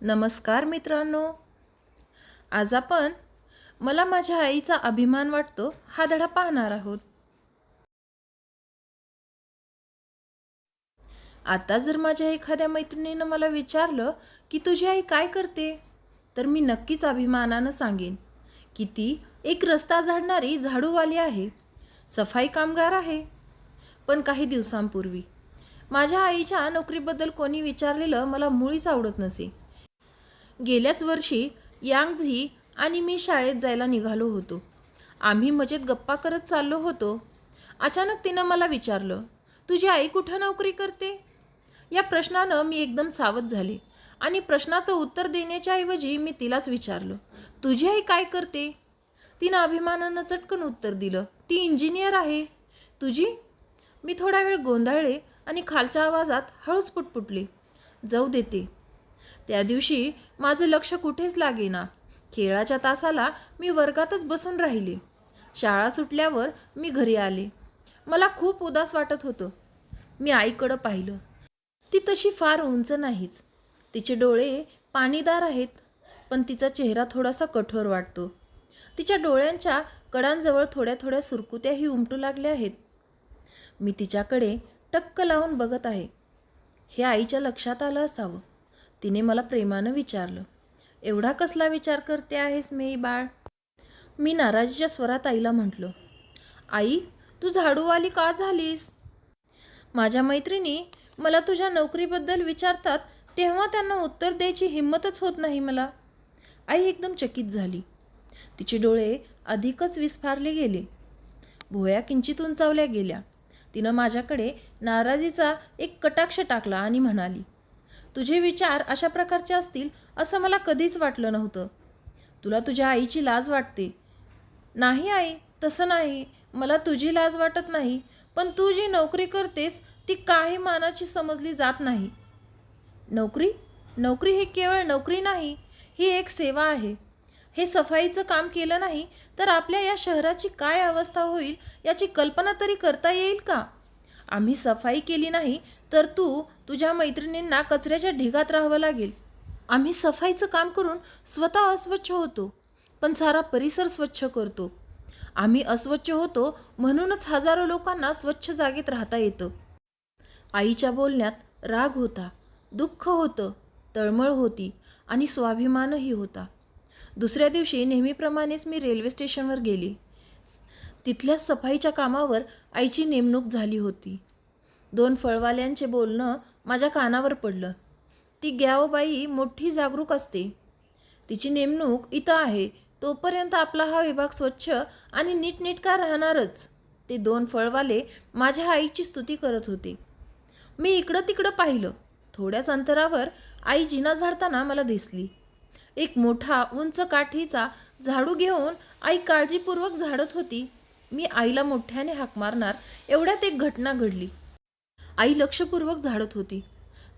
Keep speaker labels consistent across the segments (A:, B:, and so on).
A: नमस्कार मित्रांनो. आज आपण मला माझ्या आईचा अभिमान वाटतो हा धडा पाहणार आहोत. आता जर माझ्या एखाद्या मैत्रिणीनं मला विचारलं की तुझी आई काय करते तर मी नक्कीच अभिमानानं सांगेन की ती एक रस्ता झाडणारी झाडूवाली आहे सफाई कामगार आहे. पण काही दिवसांपूर्वी माझ्या आईच्या नोकरीबद्दल कोणी विचारलेलं मला मुळीच आवडत नसे. गेल्याच वर्षी यांगझी आणि मी शाळेत जायला निघालो होतो. आम्ही मजेत गप्पा करत चाललो होतो. अचानक तिनं मला विचारलं तुझी आई कुठं नोकरी करते? या प्रश्नानं मी एकदम सावध झाले आणि प्रश्नाचं उत्तर देण्याच्या ऐवजी मी तिलाच विचारलं तुझी आई काय करते? तिनं अभिमानानं चटकन उत्तर दिलं ती इंजिनियर आहे. तुझी? मी थोडा वेळ गोंधळले आणि खालच्या आवाजात हळूच पुटपुटले जाऊ देते त्या दिवशी माझं लक्ष कुठेच लागेना. खेळाच्या तासाला मी वर्गातच बसून राहिले. शाळा सुटल्यावर मी घरी आले. मला खूप उदास वाटत होतं. मी आईकडं पाहिलं. ती तशी फार उंच नाहीच. तिचे डोळे पाणीदार आहेत पण तिचा चेहरा थोडासा कठोर वाटतो. तिच्या डोळ्यांच्या कडांजवळ थोड्या थोड्या सुरकुत्याही उमटू लागल्या आहेत. मी तिच्याकडे टक्क लावून बघत आहे. हे आईच्या लक्षात आलं असावं. तिने मला प्रेमानं विचारलं एवढा कसला विचार करते आहेस मेई बाळ? मी नाराजीच्या स्वरात आईला म्हटलं आई तू झाडूवाली का झालीस? माझ्या मैत्रिणी मला तुझ्या नोकरीबद्दल विचारतात तेव्हा त्यांना उत्तर द्यायची हिंमतच होत नाही मला. आई एकदम चकित झाली. तिचे डोळे अधिकच विस्फारले गेले. भोया किंचित उंचावल्या गेल्या. तिनं माझ्याकडे नाराजीचा एक कटाक्ष टाकला आणि म्हणाली तुझे विचार अशा प्रकारचे असतील असं मला कधीच वाटलं नव्हतं. तुला तुझ्या आईची लाज वाटते. नाही आई तसं नाही. मला तुझी लाज वाटत नाही. पण तू जी नोकरी करतेस ती काही मानाची समजली जात नाही. नोकरी? नोकरी ही केवळ नोकरी नाही ही एक सेवा आहे. हे सफाईचं काम केलं नाही तर आपल्या या शहराची काय अवस्था होईल याची कल्पना तरी करता येईल का? आम्ही सफाई केली नाही तर तू तुझ्या मैत्रिणींना कचऱ्याच्या ढिगात राहावं लागेल. आम्ही सफाईचं काम करून स्वतः अस्वच्छ होतो पण सारा परिसर स्वच्छ करतो. आम्ही अस्वच्छ होतो म्हणूनच हजारो लोकांना स्वच्छ जागेत राहता येतं. आईच्या बोलण्यात राग होता दुःख होतं तळमळ होती आणि स्वाभिमानही होता. दुसऱ्या दिवशी नेहमीप्रमाणेच मी रेल्वे स्टेशनवर गेली. तिथल्या सफाईच्या कामावर आईची नेमणूक झाली होती. दोन फळवाल्यांचे बोलणं माझ्या कानावर पडलं. ती ग्यावबाई मोठी जागरूक असते. तिची नेमणूक इथं आहे. तोपर्यंत आपला हा विभाग स्वच्छ आणि नीटनेटका राहणारच. ते दोन फळवाले माझ्या आईची स्तुती करत होते. मी इकडं तिकडं पाहिलं. थोड्याच अंतरावर आई जिना झाडताना मला दिसली. एक मोठा उंच काठीचा झाडू घेऊन आई काळजीपूर्वक झाडत होती. मी आईला मोठ्याने हाक मारणार एवढ्यात एक घटना घडली. आई लक्षपूर्वक झाडत होती.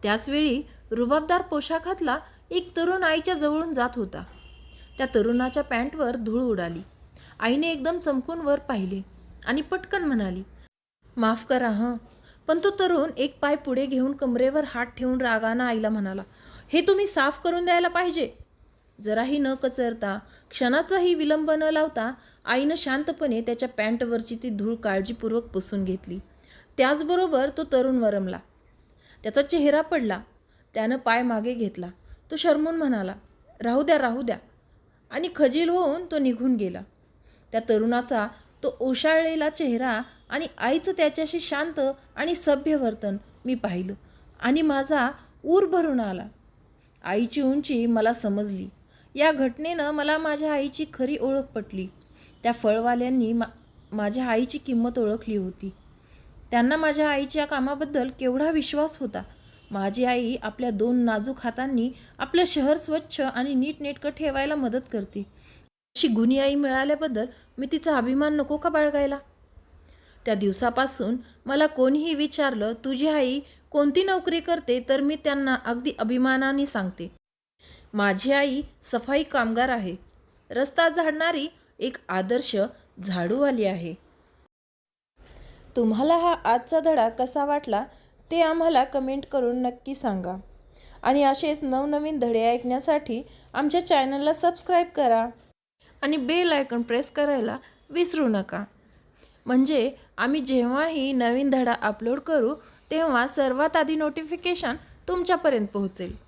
A: त्याचवेळी रुबाबदार पोशाखातला एक तरुण आईच्या जवळून जात होता. त्या तरुणाच्या पॅन्टवर धूळ उडाली. आईने एकदम चमकून वर पाहिले आणि पटकन म्हणाली माफ करा हं. पण तो तरुण एक पाय पुढे घेऊन कमरेवर हात ठेवून रागानं आईला म्हणाला हे तुम्ही साफ करून द्यायला पाहिजे. जराही न कचरता क्षणाचाही विलंब न लावता आईनं शांतपणे त्याच्या पॅन्टवरची ती धूळ काळजीपूर्वक पुसून घेतली. त्याचबरोबर तो तरुण वरमला. त्याचा चेहरा पडला. त्यानं पाय मागे घेतला. तो शर्मून म्हणाला राहू द्या राहू द्या. आणि खजील होऊन तो निघून गेला. त्या तरुणाचा तो ओशाळलेला चेहरा आणि आईचं त्याच्याशी शांत आणि सभ्य वर्तन मी पाहिलं आणि माझा ऊर भरून आला. आईची उंची मला समजली. या घटनेनं मला माझ्या आईची खरी ओळख पटली. त्या फळवाल्यांनी मा माझ्या आईची किंमत ओळखली होती. त्यांना माझ्या आईच्या कामाबद्दल केवढा विश्वास होता? माझी आई आपल्या दोन नाजूक हातांनी आपलं शहर स्वच्छ आणि नीटनेटकं ठेवायला मदत करते. अशी गुनी आई मिळाल्याबद्दल मी तिचा अभिमान नको का बाळगायला? त्या दिवसापासून मला कोणीही विचारलं तुझी आई कोणती नोकरी करते? तर मी त्यांना अगदी अभिमानाने सांगते. माझी आई सफाई कामगार आहे. रस्ता झाडणारी एक आदर्श झाडूवाली आहे. तुम्हाला हा आजचा धडा कसा वाटला ते आम्हाला कमेंट करून नक्की सांगा. आणि असेच नवनवीन धडे ऐकण्यासाठी आमच्या चॅनलला सबस्क्राईब करा. आणि बेल आयकॉन प्रेस करायला विसरू नका. म्हणजे आम्ही जेव्हाही नवीन धडा अपलोड करू तेव्हा सर्वात आधी नोटिफिकेशन तुमच्यापर्यंत पोहोचेल.